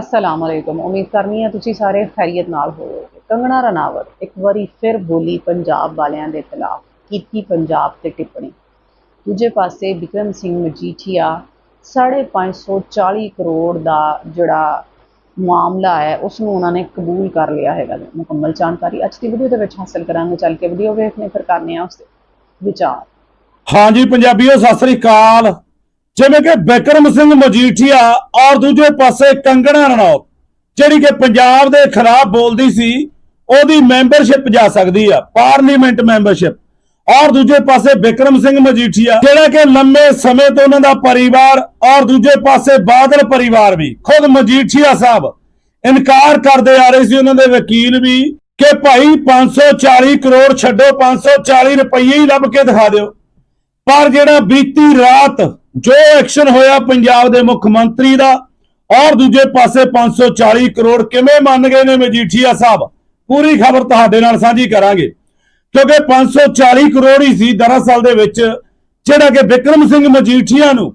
ਅਸਲਾਮ ਅਲੈਕੁਮ, ਉਮੀਦ ਕਰਨੀ ਹੈ ਤੁਸੀਂ ਸਾਰੇ ਖੈਰੀਅਤ ਨਾਲ ਹੋਵੋਗੇ। ਕੰਗਣਾ ਰਣਾਵਤ ਇੱਕ ਵਾਰੀ ਫਿਰ ਬੋਲੀ ਪੰਜਾਬ ਵਾਲਿਆਂ ਦੇ ਖਿਲਾਫ, ਕੀਤੀ ਪੰਜਾਬ ਤੇ ਟਿੱਪਣੀ। ਦੂਜੇ ਪਾਸੇ ਬਿਕਰਮ ਸਿੰਘ ਮਜੀਠੀਆ 540 ਕਰੋੜ ਦਾ ਜਿਹੜਾ ਮਾਮਲਾ ਹੈ ਉਸ ਨੂੰ ਉਹਨਾਂ ਨੇ ਕਬੂਲ ਕਰ ਲਿਆ ਹੈਗਾ ਮੁਕੰਮਲ ਜਾਣਕਾਰੀ ਅੱਜ ਦੀ ਵੀਡੀਓ ਦੇ ਵਿੱਚ ਹਾਸਲ ਕਰਾਂਗੇ। ਚੱਲ ਕੇ ਵੀਡੀਓ ਵੇਖਨੇ ਫਿਰ ਕਰਨੇ ਆ ਉਸ ਵਿਚਾਰ। ਹਾਂਜੀ, ਪੰਜਾਬੀਓ, ਸਤਿ ਸ੍ਰੀ ਅਕਾਲ। ਜਿਵੇਂ ਕਿ ਬਿਕਰਮ ਸਿੰਘ ਮਜੀਠੀਆ ਔਰ ਦੂਜੇ ਪਾਸੇ ਕੰਗਣਾ ਰਣੌਤ, ਜਿਹੜੀ ਕਿ ਪੰਜਾਬ ਦੇ ਖਰਾਬ ਬੋਲਦੀ ਸੀ, ਉਹਦੀ ਮੈਂਬਰਸ਼ਿਪ ਜਾ ਸਕਦੀ ਆ, ਪਾਰਲੀਮੈਂਟ ਮੈਂਬਰਸ਼ਿਪ। ਔਰ ਦੂਜੇ ਪਾਸੇ ਬਿਕਰਮ ਸਿੰਘ ਮਜੀਠੀਆ, ਜਿਹੜਾ ਕਿ ਲੰਮੇ ਸਮੇਂ ਤੋਂ ਉਹਨਾਂ ਦਾ ਪਰਿਵਾਰ ਔਰ ਦੂਜੇ ਪਾਸੇ ਬਾਦਲ ਪਰਿਵਾਰ ਵੀ, ਖੁਦ ਮਜੀਠੀਆ ਸਾਹਿਬ ਇਨਕਾਰ ਕਰਦੇ ਆ ਰਹੇ ਸੀ, ਉਹਨਾਂ ਦੇ ਵਕੀਲ ਵੀ, ਕਿ ਭਾਈ 540 ਕਰੋੜ ਛੱਡੋ 540 ਰੁਪਏ ਹੀ ਲੱਭ ਕੇ ਦਿਖਾ ਦਿਓ। ਪਰ ਜਿਹੜਾ ਬੀਤੀ ਰਾਤ ਜੋ ਐਕਸ਼ਨ ਹੋਇਆ ਪੰਜਾਬ ਦੇ ਮੁੱਖ ਮੰਤਰੀ ਦਾ, ਔਰ ਦੂਜੇ ਪਾਸੇ 540 ਕਰੋੜ ਕਿਵੇਂ ਮੰਨ ਗਏ ਨੇ ਮਜੀਠੀਆ ਸਾਹਿਬ? ਪੂਰੀ ਖਬਰ ਤੁਹਾਡੇ ਨਾਲ ਸਾਂਝੀ ਕਰਾਂਗੇ। ਕਿਉਂਕਿ 540 ਕਰੋੜ ਹੀ ਸੀ ਦਰਅਸਲ ਦੇ ਵਿੱਚ, ਜਿਹੜਾ ਕਿ ਵਿਕਰਮ ਸਿੰਘ ਮਜੀਠੀਆ ਨੂੰ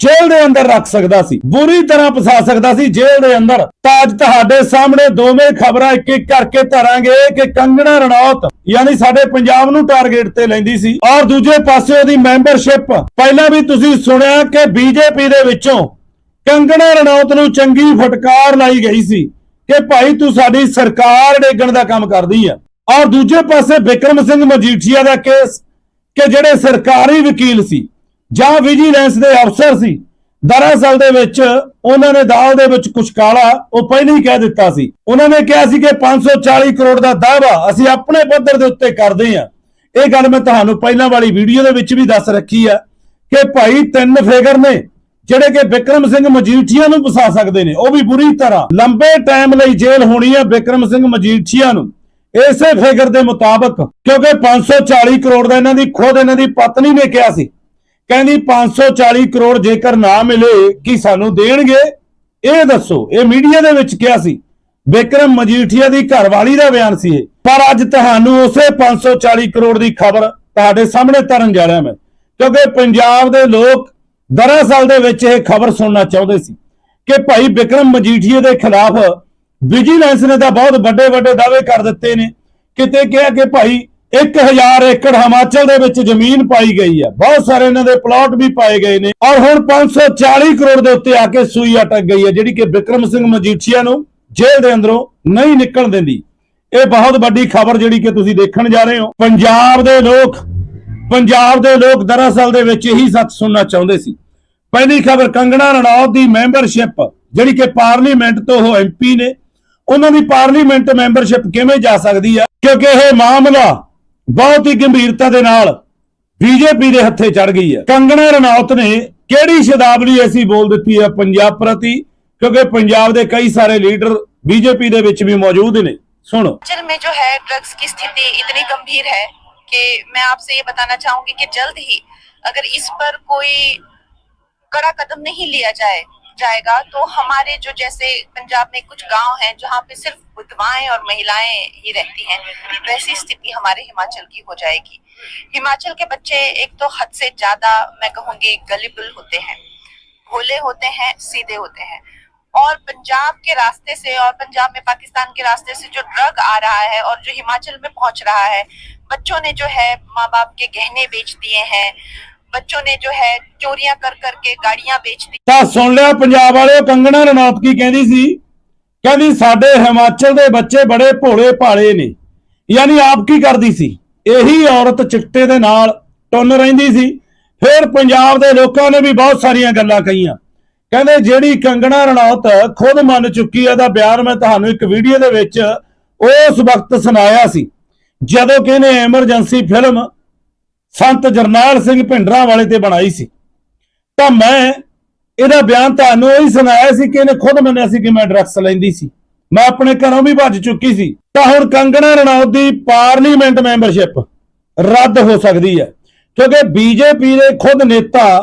ਜੇਲ੍ਹ ਦੇ ਅੰਦਰ ਰੱਖ ਸਕਦਾ ਸੀ, ਬੁਰੀ ਤਰ੍ਹਾਂ ਫਸਾ ਸਕਦਾ ਸੀ ਜੇਲ੍ਹ ਦੇ ਅੰਦਰ। ਤਾਂ ਅੱਜ ਤੁਹਾਡੇ ਸਾਹਮਣੇ ਦੋਵੇਂ ਖਬਰਾਂ ਇੱਕ ਇੱਕ ਕਰਕੇ ਧਰਾਂਗੇ ਕਿ ਕੰਗਣਾ ਰਣੌਤ ਯਾਨੀ ਸਾਡੇ ਪੰਜਾਬ ਨੂੰ ਟਾਰਗੇਟ ਤੇ ਲੈਂਦੀ ਸੀ ਔਰ ਦੂਜੇ ਪਾਸੇ ਉਹਦੀ ਮੈਂਬਰਸ਼ਿਪ ਪਹਿਲਾਂ ਵੀ ਤੁਸੀਂ ਸੁਣਿਆ ਕਿ ਬੀਜੇਪੀ ਦੇ ਵਿੱਚੋਂ ਕੰਗਣਾ ਰਣੌਤ ਨੂੰ ਚੰਗੀ ਫਟਕਾਰ ਲਾਈ ਗਈ ਸੀ ਕਿ ਭਾਈ ਤੂੰ ਸਾਡੀ ਸਰਕਾਰ ਡੇਗਣ ਦਾ ਕੰਮ ਕਰਦੀ ਆ। ਔਰ ਦੂਜੇ ਪਾਸੇ ਵਿਕਰਮ ਸਿੰਘ ਮਜੀਠੀਆ ਦਾ ਕੇਸ ਕਿ ਜਿਹੜੇ ਸਰਕਾਰੀ ਵਕੀਲ ਸੀ ਜਾਂ ਵਿਜੀਲੈਂਸ ਦੇ ਅਫਸਰ ਸੀ, ਦਰਅਸਲ ਦੇ ਵਿੱਚ ਉਹਨਾਂ ਨੇ ਦਾਲ ਦੇ ਵਿੱਚ ਕੁਝ ਕਾਲਾ ਉਹ ਪਹਿਲਾਂ ਹੀ ਕਹਿ ਦਿੱਤਾ ਸੀ। ਉਹਨਾਂ ਨੇ ਕਿਹਾ ਸੀ ਕਿ 540 ਕਰੋੜ ਦਾ ਦਾਅਵਾ ਅਸੀਂ ਆਪਣੇ ਪੱਧਰ ਦੇ ਉੱਤੇ ਕਰਦੇ ਹਾਂ। ਇਹ ਗੱਲ ਮੈਂ ਤੁਹਾਨੂੰ ਪਹਿਲਾਂ ਵਾਲੀ ਵੀਡੀਓ ਦੇ ਵਿੱਚ ਵੀ ਦੱਸ ਰੱਖੀ ਆ ਕਿ ਭਾਈ ਤਿੰਨ ਫਿਗਰ ਨੇ, ਜਿਹੜੇ ਕਿ ਵਿਕਰਮ ਸਿੰਘ ਮਜੀਠੀਆ ਨੂੰ ਫਸਾ ਸਕਦੇ ਨੇ। ਉਹ ਵੀ ਬੁਰੀ ਤਰ੍ਹਾਂ। ਲੰਬੇ ਟਾਈਮ ਲਈ ਜੇਲ੍ਹ ਹੋਣੀ ਹੈ ਵਿਕਰਮ ਸਿੰਘ ਮਜੀਠੀਆ ਨੂੰ। ਇਸੇ ਫਿਗਰ ਦੇ ਮੁਤਾਬਕ, ਕਿਉਂਕਿ 540 ਕਰੋੜ ਦਾ ਇਹਨਾਂ ਦੀ ਖੁਦ ਇਹਨਾਂ ਦੀ ਪਤਨੀ ਨੇ ਕਿਹਾ ਸੀ ਕਹਿੰਦੀ 540 ਕਰੋੜ ਜੇਕਰ ਨਾ ਮਿਲੇ, ਕੀ ਸਾਨੂੰ ਦੇਣਗੇ? ਇਹ ਦੱਸੋ। ਇਹ ਮੀਡੀਆ ਦੇ ਵਿੱਚ ਕਿਹਾ ਸੀ। ਵਿਕਰਮ ਮਜੀਠੀਆ ਦੀ ਘਰਵਾਲੀ ਦਾ ਬਿਆਨ ਸੀ ਇਹ। ਪਰ ਅੱਜ ਤੁਹਾਨੂੰ ਉਸੇ 540 ਕਰੋੜ ਦੀ ਖਬਰ ਤੁਹਾਡੇ ਸਾਹਮਣੇ ਤਰਨ ਜਾ ਰਿਹਾ ਮੈਂ। ਕਿਉਂਕਿ ਪੰਜਾਬ ਦੇ ਲੋਕ ਦਰਅਸਲ ਦੇ ਵਿੱਚ ਇਹ ਖਬਰ ਸੁਣਨਾ ਚਾਹੁੰਦੇ ਸੀ ਕਿ ਭਾਈ ਵਿਕਰਮ ਮਜੀਠੀਆ ਦੇ ਖਿਲਾਫ ਵਿਜੀਲੈਂਸ ਨੇ ਤਾਂ ਬਹੁਤ ਵੱਡੇ ਵੱਡੇ ਦਾਅਵੇ ਕਰ ਦਿੱਤੇ ਨੇ। ਕਿਤੇ ਕਿਹਾ ਕਿ ਭਾਈ 1000 ਏਕੜ ਹਿਮਾਚਲ ਦੇ ਵਿੱਚ ਜ਼ਮੀਨ ਪਾਈ ਗਈ ਹੈ। ਬਹੁਤ ਸਾਰੇ ਇਹਨਾਂ ਦੇ ਪਲਾਟ ਵੀ ਪਾਏ ਗਏ ਨੇ। ਔਰ ਹੁਣ 540 ਕਰੋੜ ਦੇ ਉੱਤੇ ਆ ਕੇ ਸੂਈ ਅਟਕ ਗਈ ਹੈ, ਜਿਹੜੀ ਕਿ ਵਿਕਰਮ ਸਿੰਘ ਮਜੀਠੀਆ ਨੂੰ ਜੇਲ੍ਹ ਦੇ ਅੰਦਰੋਂ ਨਹੀਂ ਨਿਕਲਣ ਦਿੰਦੀ। ਇਹ ਬਹੁਤ ਵੱਡੀ ਖਬਰ ਜਿਹੜੀ ਕਿ ਤੁਸੀਂ ਦੇਖਣ ਜਾ ਰਹੇ ਹੋ। ਪੰਜਾਬ ਦੇ ਲੋਕ, ਪੰਜਾਬ ਦੇ ਲੋਕ ਦਰਅਸਲ ਦੇ ਵਿੱਚ ਇਹੀ ਸੱਚ ਸੁਣਨਾ ਚਾਹੁੰਦੇ ਸੀ। ਪਹਿਲੀ ਖਬਰ ਕੰਗਣਾ ਰਣੌਤ ਦੀ ਮੈਂਬਰਸ਼ਿਪ, ਜਿਹੜੀ ਕਿ ਪਾਰਲੀਮੈਂਟ ਤੋਂ ਉਹ ਐਮਪੀ ਨੇ। ਉਹਨਾਂ ਦੀ ਪਾਰਲੀਮੈਂਟ ਮੈਂਬਰਸ਼ਿਪ ਕਿਵੇਂ ਜਾ ਸਕਦੀ ਹੈ? ਕਿਉਂਕਿ ਇਹ ਮਾਮਲਾ ਬਹੁਤ ਹੀ ਗੰਭੀਰਤਾ ਦੇ ਨਾਲ ਬੀਜੇਪੀ ਦੇ ਹੱਥੇ ਚੜ ਗਈ ਹੈ ਕੰਗਣਾ ਰਣੌਤ ਨੇ ਕਿਹੜੀ ਸ਼ਬਦਾਵਲੀ ਐਸੀ ਬੋਲ ਦਿੱਤੀ ਹੈ ਪੰਜਾਬ ਪ੍ਰਤੀ ਕਿਉਂਕਿ ਪੰਜਾਬ ਦੇ ਕਈ ਸਾਰੇ ਲੀਡਰ ਬੀਜੇਪੀ ਦੇ ਵਿੱਚ ਵੀ ਮੌਜੂਦ ਨੇ ਸੁਣੋ हिमाचल में जो है ड्रग्स की स्थिति इतनी गंभीर है कि मैं आपसे ये बताना चाहूंगी कि जल्द ही अगर इस पर कोई कड़ा कदम नहीं लिया जाए जाएगा तो हमारे जो जैसे पंजाब में कुछ गाँव हैं जहाँ पे सिर्फ़ विधवाएँ और महिलाएँ ही रहती हैं, वैसी स्थिति हमारे हिमाचल की हो जाएगी। हिमाचल के बच्चे एक तो हद से ज़्यादा, मैं कहूँगी गलिबल होते हैं, भोले होते हैं, सीधे होते हैं। और पंजाब के रास्ते से और पंजाब में पाकिस्तान के रास्ते से जो ड्रग आ रहा है और जो हिमाचल में पहुँच रहा है, बच्चों ने जो है माँ बाप के गहने बेच दिए हैं बच्चों ने जो है चोरियां कर करके गाड़ियां बेच दी ਤਾਂ ਸੁਣ ਲਿਆ ਪੰਜਾਬ ਵਾਲਿਓ ਕੰਗਣਾ ਰਣੌਤ ਕੀ ਕਹਿੰਦੀ ਸੀ ਕਹਿੰਦੀ ਸਾਡੇ ਹਿਮਾਚਲ ਦੇ ਬੱਚੇ ਬੜੇ ਭੋਲੇ ਭਾਲੇ ਨੇ ਯਾਨੀ ਆਪ ਕੀ ਕਰਦੀ ਸੀ ਇਹੀ ਔਰਤ ਚਿੱਟੇ ਦੇ ਨਾਲ ਟੁੰਨ ਰਹਿੰਦੀ ਸੀ ਫਿਰ ਪੰਜਾਬ ਦੇ ਲੋਕਾਂ ਨੇ ਵੀ ਬਹੁਤ ਸਾਰੀਆਂ ਗੱਲਾਂ ਕਹੀਆਂ ਕਹਿੰਦੇ ਜਿਹੜੀ ਕੰਗਣਾ ਰਣੌਤ ਖੁਦ ਮੰਨ ਚੁੱਕੀ ਹੈ ਦਾ ਬਿਆਨ ਮੈਂ ਤੁਹਾਨੂੰ ਇੱਕ ਵੀਡੀਓ ਦੇ ਵਿੱਚ ਉਸ ਵਕਤ ਸੁਣਾਇਆ ਸੀ ਜਦੋਂ ਕਿ ਇਹਨੇ ਐਮਰਜੈਂਸੀ ਫਿਲਮ ਸੰਤ ਜਰਨੈਲ ਸਿੰਘ ਭਿੰਡਰਾਂ ਵਾਲੇ ਤੇ ਬਣਾਈ ਸੀ। ਤਾਂ ਮੈਂ ਇਹਦਾ ਬਿਆਨ ਤੁਹਾਨੂੰ ਉਹੀ ਸੁਣਾਇਆ ਸੀ ਕਿ ਇਹਨੇ ਖੁਦ ਮੰਨਿਆ ਸੀ ਕਿ ਮੈਂ ਡਰੱਗਸ ਲੈਂਦੀ ਸੀ। ਮੈਂ ਆਪਣੇ ਘਰੋਂ ਵੀ ਭੱਜ ਚੁੱਕੀ ਸੀ। ਤਾਂ ਹੁਣ ਕੰਗਣਾ ਰਣੌਤ ਦੀ ਪਾਰਲੀਮੈਂਟ ਮੈਂਬਰਸ਼ਿਪ ਰੱਦ ਹੋ ਸਕਦੀ ਹੈ। ਕਿਉਂਕਿ ਬੀਜੇਪੀ ਦੇ ਖੁਦ ਨੇਤਾ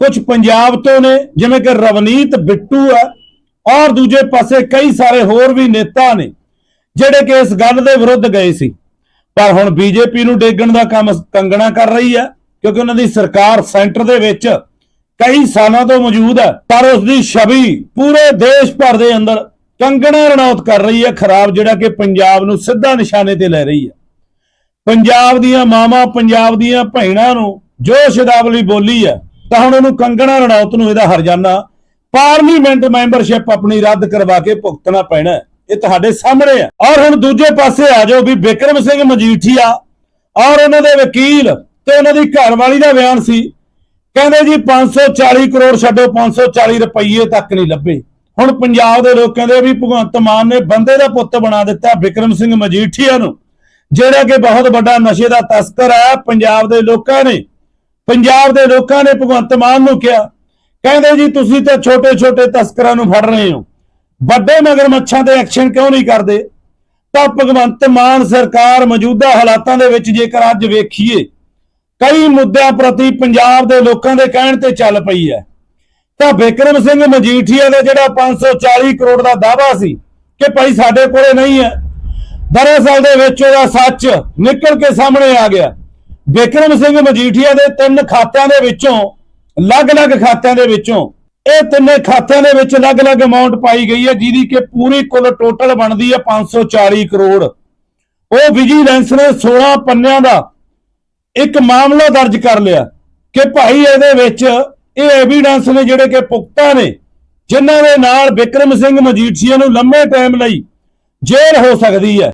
ਕੁਝ ਪੰਜਾਬ ਤੋਂ ਨੇ, ਜਿਵੇਂ ਕਿ ਰਵਨੀਤ ਬਿੱਟੂ ਹੈ, ਔਰ ਦੂਜੇ ਪਾਸੇ ਕਈ ਸਾਰੇ ਹੋਰ ਵੀ ਨੇਤਾ ਨੇ, ਜਿਹੜੇ ਕਿ ਇਸ ਗੱਲ ਦੇ ਵਿਰੁੱਧ ਗਏ ਸੀ। ਪਰ ਹੁਣ ਬੀਜੇਪੀ ਨੂੰ ਡੇਗਣ ਦਾ ਕੰਮ ਕੰਗਣਾ ਕਰ ਰਹੀ ਹੈ, ਕਿਉਂਕਿ ਉਹਨਾਂ ਦੀ ਸਰਕਾਰ ਸੈਂਟਰ ਦੇ ਵਿੱਚ ਕਈ ਸਾਲਾਂ ਤੋਂ ਮੌਜੂਦ ਹੈ, ਪਰ ਉਸ ਦੀ ਛਵੀ ਪੂਰੇ ਦੇਸ਼ ਭਰ ਦੇ ਅੰਦਰ ਕੰਗਣਾ ਰਣੌਤ ਕਰ ਰਹੀ ਹੈ, ਖਰਾਬ ਜਿਹੜਾ ਕਿ ਪੰਜਾਬ ਨੂੰ ਸਿੱਧਾ ਨਿਸ਼ਾਨੇ ਤੇ ਲੈ ਰਹੀ ਹੈ। ਪੰਜਾਬ ਦੀਆਂ ਮਾਵਾਂ, ਪੰਜਾਬ ਦੀਆਂ ਭੈਣਾਂ ਨੂੰ ਜੋ ਸ਼ਬਦਾਵਲੀ ਬੋਲੀ ਹੈ, ਤਾਂ ਹੁਣ ਉਹਨੂੰ ਕੰਗਣਾ ਰਣੌਤ ਨੂੰ ਇਹਦਾ ਹਰਜਾਨਾ ਪਾਰਲੀਮੈਂਟ ਮੈਂਬਰਸ਼ਿਪ ਆਪਣੀ ਰੱਦ ਕਰਵਾ ਕੇ ਭੁਗਤਣਾ ਪੈਣਾ ਇਹ ਤੁਹਾਡੇ ਸਾਹਮਣੇ ਹੈ। ਔਰ ਹੁਣ ਦੂਜੇ ਪਾਸੇ ਆ ਜਾਓ ਵੀ ਬਿਕਰਮ ਸਿੰਘ ਮਜੀਠੀਆ, ਔਰ ਉਹਨਾਂ ਦੇ ਵਕੀਲ ਤੇ ਉਹਨਾਂ ਦੀ ਘਰਵਾਲੀ ਦਾ ਬਿਆਨ ਸੀ। ਕਹਿੰਦੇ ਜੀ 540 ਕਰੋੜ ਛੱਡੋ 540 ਰੁਪਏ ਤੱਕ ਨਹੀਂ ਲੱਭੇ। ਹੁਣ ਪੰਜਾਬ ਦੇ ਲੋਕ ਕਹਿੰਦੇ ਵੀ ਭਗਵੰਤ ਮਾਨ ਨੇ ਬੰਦੇ ਦਾ ਪੁੱਤ ਬਣਾ ਦਿੱਤਾ ਬਿਕਰਮ ਸਿੰਘ ਮਜੀਠੀਆ ਨੂੰ, ਜਿਹੜਾ ਕਿ ਬਹੁਤ ਵੱਡਾ ਨਸ਼ੇ ਦਾ ਤਸਕਰ ਹੈ। ਪੰਜਾਬ ਦੇ ਲੋਕਾਂ ਨੇ, ਪੰਜਾਬ ਦੇ ਲੋਕਾਂ ਨੇ ਭਗਵੰਤ ਮਾਨ ਨੂੰ ਕਿਹਾ। ਕਹਿੰਦੇ ਜੀ, ਤੁਸੀਂ ਤਾਂ ਛੋਟੇ-ਛੋਟੇ ਤਸਕਰਾਂ ਨੂੰ ਫੜ ਰਹੇ ਹੋ। ਵੱਡੇ ਮਗਰਮੱਛਾਂ ਤੇ ਐਕਸ਼ਨ ਕਿਉਂ ਨਹੀਂ ਕਰਦੇ? ਤਾਂ ਭਗਵੰਤ ਮਾਨ ਸਰਕਾਰ ਮੌਜੂਦਾ ਹਾਲਾਤਾਂ ਦੇ ਵਿੱਚ ਜੇਕਰ ਅੱਜ ਵੇਖੀਏ, ਕਈ ਮੁੱਦਿਆਂ ਪ੍ਰਤੀ ਪੰਜਾਬ ਦੇ ਲੋਕਾਂ ਦੇ ਕਹਿਣ ਤੇ ਚੱਲ ਪਈ ਹੈ। ਤਾਂ ਬਿਕਰਮ ਸਿੰਘ ਮਜੀਠੀਆ ਦਾ ਜਿਹੜਾ 540 ਕਰੋੜ ਦਾ ਦਾਅਵਾ ਸੀ ਕਿ ਭਾਈ ਸਾਡੇ ਕੋਲੇ ਨਹੀਂ ਹੈ, ਦਰਅਸਲ ਦੇ ਵਿੱਚ ਉਹਦਾ ਸੱਚ ਨਿਕਲ ਕੇ ਸਾਹਮਣੇ ਆ ਗਿਆ। ਬਿਕਰਮ ਸਿੰਘ ਮਜੀਠੀਆ ਦੇ ਤਿੰਨ ਖਾਤਿਆਂ ਦੇ ਵਿੱਚੋਂ, ਅਲੱਗ-ਅਲੱਗ ਖਾਤਿਆਂ ਦੇ ਵਿੱਚੋਂ ਇਹ ਤਿੰਨੇ ਖਾਤਿਆਂ ਦੇ ਵਿੱਚ ਅਲੱਗ-ਅਲੱਗ ਅਮਾਉਂਟ ਪਾਈ ਗਈ ਹੈ, ਜਿਹਦੀ ਕਿ ਪੂਰੀ ਕੁੱਲ ਟੋਟਲ ਬਣਦੀ ਹੈ 540 ਕਰੋੜ। ਉਹ ਵਿਜੀਲੈਂਸ ਨੇ 16 ਪੰਨਿਆਂ ਦਾ ਇੱਕ ਮਾਮਲਾ ਦਰਜ ਕਰ ਲਿਆ ਕਿ ਭਾਈ ਇਹਦੇ ਵਿੱਚ ਇਹ ਐਵੀਡੈਂਸ ਨੇ ਜਿਹੜੇ ਕਿ ਪੁਖਤਾ ਨੇ, ਜਿਨ੍ਹਾਂ ਦੇ ਨਾਲ ਵਿਕਰਮ ਸਿੰਘ ਮਜੀਠੀਆ ਨੂੰ ਲੰਮੇ ਟਾਈਮ ਲਈ ਜੇਲ੍ਹ ਹੋ ਸਕਦੀ ਹੈ।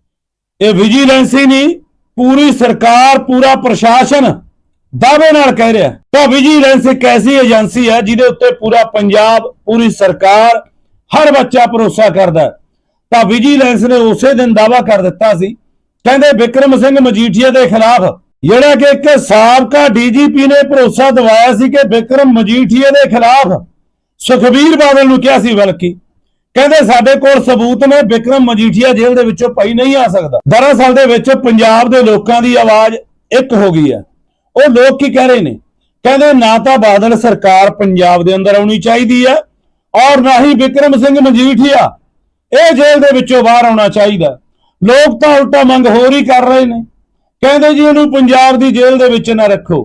ਇਹ ਵਿਜੀਲੈਂਸ ਹੀ ਨਹੀਂ, ਪੂਰੀ ਸਰਕਾਰ, ਪੂਰਾ ਪ੍ਰਸ਼ਾਸਨ ਦਾਅਵੇ ਨਾਲ ਕਹਿ ਰਿਹਾ ਤਾਂ ਵਿਜੀਲੈਂਸ ਇੱਕ ਐਸੀ ਏਜੰਸੀ ਹੈ ਜਿਹਦੇ ਉੱਤੇ ਪੂਰਾ ਪੰਜਾਬ, ਪੂਰੀ ਸਰਕਾਰ, ਹਰ ਬੱਚਾ ਭਰੋਸਾ ਕਰਦਾ ਤਾਂ ਵਿਜੀਲੈਂਸ ਨੇ ਉਸੇ ਦਿਨ ਦਾਅਵਾ ਕਰ ਦਿੱਤਾ ਸੀ। ਕਹਿੰਦੇ ਵਿਕਰਮ ਸਿੰਘ ਮਜੀਠੀਆ ਦੇ ਖਿਲਾਫ ਜਿਹੜਾ ਕਿ ਇੱਕ ਸਾਬਕਾ ਡੀਜੀਪੀ ਨੇ ਭਰੋਸਾ ਦਿਵਾਇਆ ਸੀ ਕਿ ਵਿਕਰਮ ਮਜੀਠੀਆ ਦੇ ਖਿਲਾਫ ਸੁਖਬੀਰ ਬਾਦਲ ਨੂੰ ਕਿਹਾ ਸੀ ਬਲਕਿ। ਕਹਿੰਦੇ ਸਾਡੇ ਕੋਲ ਸਬੂਤ ਨੇ, ਵਿਕਰਮ ਮਜੀਠੀਆ ਜੇਲ੍ਹ ਦੇ ਵਿੱਚੋਂ ਪਈ ਨਹੀਂ ਆ ਸਕਦਾ। ਦਰਅਸਲ ਦੇ ਵਿੱਚ ਪੰਜਾਬ ਦੇ ਲੋਕਾਂ ਦੀ ਆਵਾਜ਼ ਇੱਕ ਹੋ ਗਈ ਹੈ। ਉਹ ਲੋਕ ਕੀ ਕਹਿ ਰਹੇ ਨੇ? ਕਹਿੰਦੇ ਨਾ ਤਾਂ ਬਾਦਲ ਸਰਕਾਰ ਪੰਜਾਬ ਦੇ ਅੰਦਰ ਆਉਣੀ ਚਾਹੀਦੀ ਹੈ ਔਰ ਨਾ ਹੀ ਵਿਕਰਮ ਸਿੰਘ ਮਜੀਠੀਆ ਇਹ ਜੇਲ੍ਹ ਦੇ ਵਿੱਚੋਂ ਬਾਹਰ ਆਉਣਾ ਚਾਹੀਦਾ ਲੋਕ ਤਾਂ ਉਲਟਾ ਮੰਗ ਹੋਰ ਹੀ ਕਰ ਰਹੇ ਨੇ। ਕਹਿੰਦੇ ਜੀ ਇਹਨੂੰ ਪੰਜਾਬ ਦੀ ਜੇਲ੍ਹ ਦੇ ਵਿੱਚ ਨਾ ਰੱਖੋ।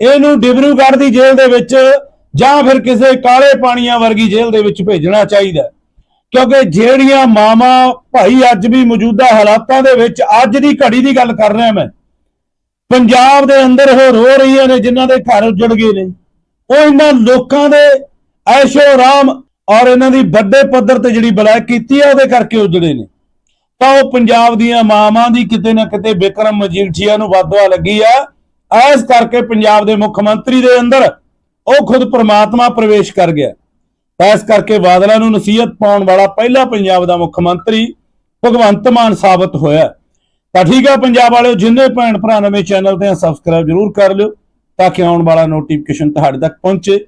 ਇਹਨੂੰ ਡਿਬਰੂਗੜ੍ਹ ਦੀ ਜੇਲ੍ਹ ਦੇ ਵਿੱਚ ਜਾਂ ਫਿਰ ਕਿਸੇ ਕਾਲੇ ਪਾਣੀਆਂ ਵਰਗੀ ਜੇਲ੍ਹ ਦੇ ਵਿੱਚ ਭੇਜਣਾ ਚਾਹੀਦਾ ਕਿਉਂਕਿ ਜਿਹੜੀਆਂ ਮਾਵਾਂ ਭਾਈ ਅੱਜ ਵੀ ਮੌਜੂਦਾ ਹਾਲਾਤਾਂ ਦੇ ਵਿੱਚ ਅੱਜ ਦੀ ਘੜੀ ਦੀ ਗੱਲ ਕਰ ਰਿਹਾ ਮੈਂ। ਪੰਜਾਬ ਦੇ ਅੰਦਰ ਉਹ ਰੋ ਰਹੀਆਂ ਨੇ, ਜਿਨ੍ਹਾਂ ਦੇ ਘਰ ਉੱਜੜ ਗਏ ਨੇ। ਉਹ ਇਹਨਾਂ ਲੋਕਾਂ ਦੇ ਐਸ਼ੋ ਆਰਾਮ ਔਰ ਇਹਨਾਂ ਦੀ ਵੱਡੇ ਪੱਧਰ ਤੇ ਜਿਹੜੀ ਬਲੈਕ ਕੀਤੀ ਹੈ ਉਹਦੇ ਕਰਕੇ ਉੱਜੜੇ ਨੇ। ਤਾਂ ਉਹ ਪੰਜਾਬ ਦੀਆਂ ਮਾਵਾਂ ਦੀ ਕਿਤੇ ਨਾ ਕਿਤੇ ਬਿਕਰਮ ਮਜੀਠੀਆ ਨੂੰ ਵਾਧਵਾ ਲੱਗੀ ਆ। ਇਸ ਕਰਕੇ ਪੰਜਾਬ ਦੇ ਮੁੱਖ ਮੰਤਰੀ ਦੇ ਅੰਦਰ ਉਹ ਖੁਦ ਪ੍ਰਮਾਤਮਾ ਪ੍ਰਵੇਸ਼ ਕਰ ਗਿਆ। ਇਸ ਕਰਕੇ ਬਾਦਲਾਂ ਨੂੰ ਨਸੀਹਤ ਪਾਉਣ ਵਾਲਾ ਪਹਿਲਾ ਪੰਜਾਬ ਦਾ ਮੁੱਖ ਮੰਤਰੀ ਭਗਵੰਤ ਮਾਨ ਸਾਬਤ ਹੋਇਆ। ਤਾਂ ਠੀਕ ਹੈ ਪੰਜਾਬ ਵਾਲਿਓ, ਜਿੰਨੇ ਭੈਣ ਭਰਾ ਨਵੇਂ ਚੈਨਲ ਤੇ ਸਬਸਕ੍ਰਾਈਬ ਜਰੂਰ ਕਰ ਲਿਓ, ਤਾਂ ਕਿ ਆਉਣ ਵਾਲਾ ਨੋਟੀਫਿਕੇਸ਼ਨ ਤੁਹਾਡੇ ਤੱਕ ਪਹੁੰਚੇ।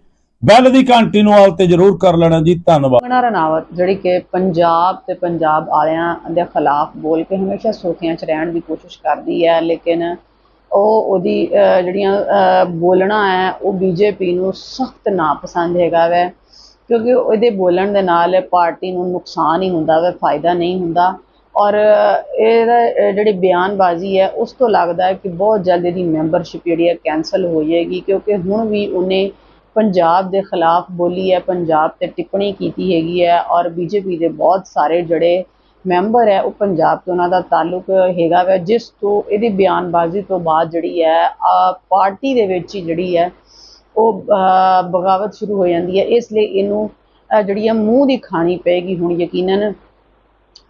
ਬੈਲ ਦੀ ਘੰਟੀ ਨੂੰ ਆਲ ਤੇ ਜਰੂਰ ਕਰ ਲੈਣਾ ਜੀ, ਧੰਨਵਾਦ। ਕੰਗਣਾ ਰਣਾਵਤ, ਜਿਹੜੀ ਕਿ ਪੰਜਾਬ ਤੇ ਪੰਜਾਬ ਵਾਲਿਆਂ ਦੇ ਖਿਲਾਫ ਬੋਲ ਕੇ ਹਮੇਸ਼ਾ ਸੁਰਖੀਆਂ 'ਚ ਰਹਿਣ ਦੀ ਕੋਸ਼ਿਸ਼ ਕਰਦੀ ਹੈ, ਲੇਕਿਨ ਉਹ ਉਹਦੀ ਜਿਹੜੀਆਂ ਬੋਲਣਾ ਹੈ, ਉਹ ਬੀਜੇਪੀ ਨੂੰ ਸਖਤ ਨਾਪਸੰਦ ਹੈਗਾ ਵੈ, ਕਿਉਂਕਿ ਉਹਦੇ ਬੋਲਣ ਦੇ ਨਾਲ ਪਾਰਟੀ ਨੂੰ ਨੁਕਸਾਨ ਹੀ ਹੁੰਦਾ ਵੈ, ਫਾਇਦਾ ਨਹੀਂ ਹੁੰਦਾ। ਔਰ ਇਹਦਾ ਜਿਹੜੀ ਬਿਆਨਬਾਜ਼ੀ ਹੈ, ਉਸ ਤੋਂ ਲੱਗਦਾ ਹੈ ਕਿ ਬਹੁਤ ਜਲਦ ਇਹਦੀ ਮੈਂਬਰਸ਼ਿਪ ਜਿਹੜੀ ਹੈ ਕੈਨਸਲ ਹੋ ਜਾਏਗੀ, ਕਿਉਂਕਿ ਹੁਣ ਵੀ ਉਹਨੇ ਪੰਜਾਬ ਦੇ ਖਿਲਾਫ ਬੋਲੀ ਹੈ, ਪੰਜਾਬ ਤੇ ਟਿੱਪਣੀ ਕੀਤੀ ਹੈਗੀ ਹੈ ਔਰ ਬੀਜੇਪੀ ਦੇ ਬਹੁਤ ਸਾਰੇ ਜਿਹੜੇ ਮੈਂਬਰ ਹੈ, ਉਹ ਪੰਜਾਬ ਤੋਂ ਉਹਨਾਂ ਦਾ ਤਾਲੁਕ ਹੈਗਾ ਵਾ, ਜਿਸ ਤੋਂ ਇਹਦੀ ਬਿਆਨਬਾਜ਼ੀ ਤੋਂ ਬਾਅਦ ਜਿਹੜੀ ਹੈ ਪਾਰਟੀ ਦੇ ਵਿੱਚ ਹੀ ਜਿਹੜੀ ਹੈ, ਉਹ ਬਗਾਵਤ ਸ਼ੁਰੂ ਹੋ ਜਾਂਦੀ ਹੈ। ਇਸ ਲਈ ਇਹਨੂੰ ਜਿਹੜੀ ਹੈ ਮੂੰਹ ਦੀ ਖਾਣੀ ਪਏਗੀ ਹੁਣ ਯਕੀਨਨ।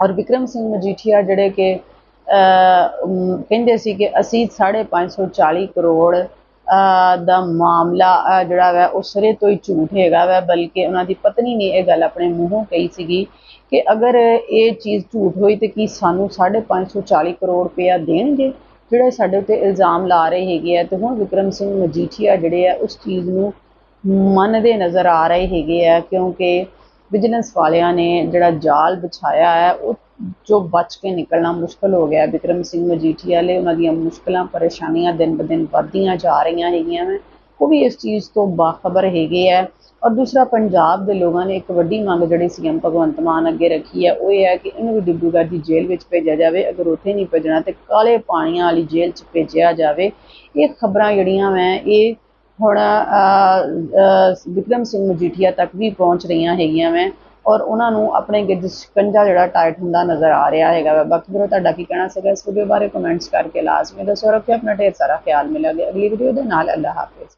ਔਰ ਵਿਕਰਮ ਸਿੰਘ ਮਜੀਠੀਆ ਜਿਹੜੇ ਕਿ ਕਹਿੰਦੇ ਸੀ ਕਿ ਅਸੀਂ 550 ਕਰੋੜ ਦਾ ਮਾਮਲਾ ਜਿਹੜਾ ਵੈ, ਉਹ ਸਿਰੇ ਤੋਂ ਹੀ ਝੂਠ ਹੈਗਾ ਵੈ, ਬਲਕਿ ਉਹਨਾਂ ਦੀ ਪਤਨੀ ਨੇ ਇਹ ਗੱਲ ਆਪਣੇ ਮੂੰਹੋਂ ਕਹੀ ਸੀਗੀ ਕਿ ਅਗਰ ਇਹ ਚੀਜ਼ ਝੂਠ ਹੋਈ ਤੇ ਕੀ ਸਾਨੂੰ 550 ਕਰੋੜ ਰੁਪਇਆ ਦੇਣਗੇ? ਜਿਹੜੇ ਸਾਡੇ ਉੱਤੇ ਇਲਜ਼ਾਮ ਲਾ ਰਹੇ ਹੈਗੇ ਆ, ਤੇ ਹੁਣ ਵਿਕਰਮ ਸਿੰਘ ਮਜੀਠੀਆ ਜਿਹੜੇ ਆ, ਉਸ ਚੀਜ਼ ਨੂੰ ਮੰਨਦੇ ਨਜ਼ਰ ਆ ਰਹੇ ਹੈਗੇ ਆ, ਕਿਉਂਕਿ ਵਿਜੀਲੈਂਸ ਵਾਲਿਆਂ ਨੇ ਜਿਹੜਾ ਜਾਲ ਵਿਛਾਇਆ ਹੈ, ਉਹ ਜੋ ਬਚ ਕੇ ਨਿਕਲਣਾ ਮੁਸ਼ਕਲ ਹੋ ਗਿਆ। ਵਿਕਰਮ ਸਿੰਘ ਮਜੀਠੀਆ ਲਈ ਉਹਨਾਂ ਦੀਆਂ ਮੁਸ਼ਕਲਾਂ, ਪਰੇਸ਼ਾਨੀਆਂ ਦਿਨ ਬ ਦਿਨ ਵੱਧਦੀਆਂ ਜਾ ਰਹੀਆਂ ਹੈਗੀਆਂ ਨੇ। ਉਹ ਵੀ ਇਸ ਚੀਜ਼ ਤੋਂ ਬਾਖਬਰ ਹੈਗੇ ਆ। ਔਰ ਦੂਸਰਾ, ਪੰਜਾਬ ਦੇ ਲੋਕਾਂ ਨੇ ਇੱਕ ਵੱਡੀ ਮੰਗ ਜਿਹੜੀ ਸੀਐਮ ਭਗਵੰਤ ਮਾਨ ਅੱਗੇ ਰੱਖੀ ਹੈ, ਉਹ ਇਹ ਹੈ ਕਿ ਇਹਨੂੰ ਵੀ ਡਿਬਰੂਗੜ੍ਹ ਦੀ ਜੇਲ੍ਹ ਵਿੱਚ ਭੇਜਿਆ ਜਾਵੇ। ਅਗਰ ਉੱਥੇ ਨਹੀਂ ਭੇਜਣਾ, ਤੇ ਕਾਲੇ ਪਾਣੀਆਂ ਵਾਲੀ ਜੇਲ੍ਹ 'ਚ ਭੇਜਿਆ ਜਾਵੇ। ਇਹ ਖਬਰਾਂ ਜਿਹੜੀਆਂ ਮੈਂ ਇਹ ਹੁਣ ਅਹ, ਵਿਕਰਮ ਸਿੰਘ ਮਜੀਠੀਆ ਤੱਕ ਵੀ ਪਹੁੰਚ ਰਹੀਆਂ ਹੈਗੀਆਂ ਮੈਂ ਔਰ ਉਹਨਾਂ ਨੂੰ ਆਪਣੇ ਗਿੱਜ ਸ਼ਿਕੰਜਾ ਜਿਹੜਾ ਟਾਈਟ ਹੁੰਦਾ ਨਜ਼ਰ ਆ ਰਿਹਾ ਹੈਗਾ ਵਾ। ਬਾਕੀ ਵੀਰੋ ਤੁਹਾਡਾ ਕੀ ਕਹਿਣਾ ਸੀਗਾ ਇਸ ਵੀਡੀਓ ਬਾਰੇ? ਕਮੈਂਟਸ ਕਰਕੇ ਲਾਜ਼ਮੀ ਦੱਸੋ ਰੱਖਿਓ ਆਪਣਾ ਢੇਰ ਸਾਰਾ ਖਿਆਲ ਮਿਲਾਂਗੇ। ਅਗਲੀ ਵੀਡੀਓ ਦੇ ਨਾਲ ਅੱਲਾ ਹਾਫਿਜ਼।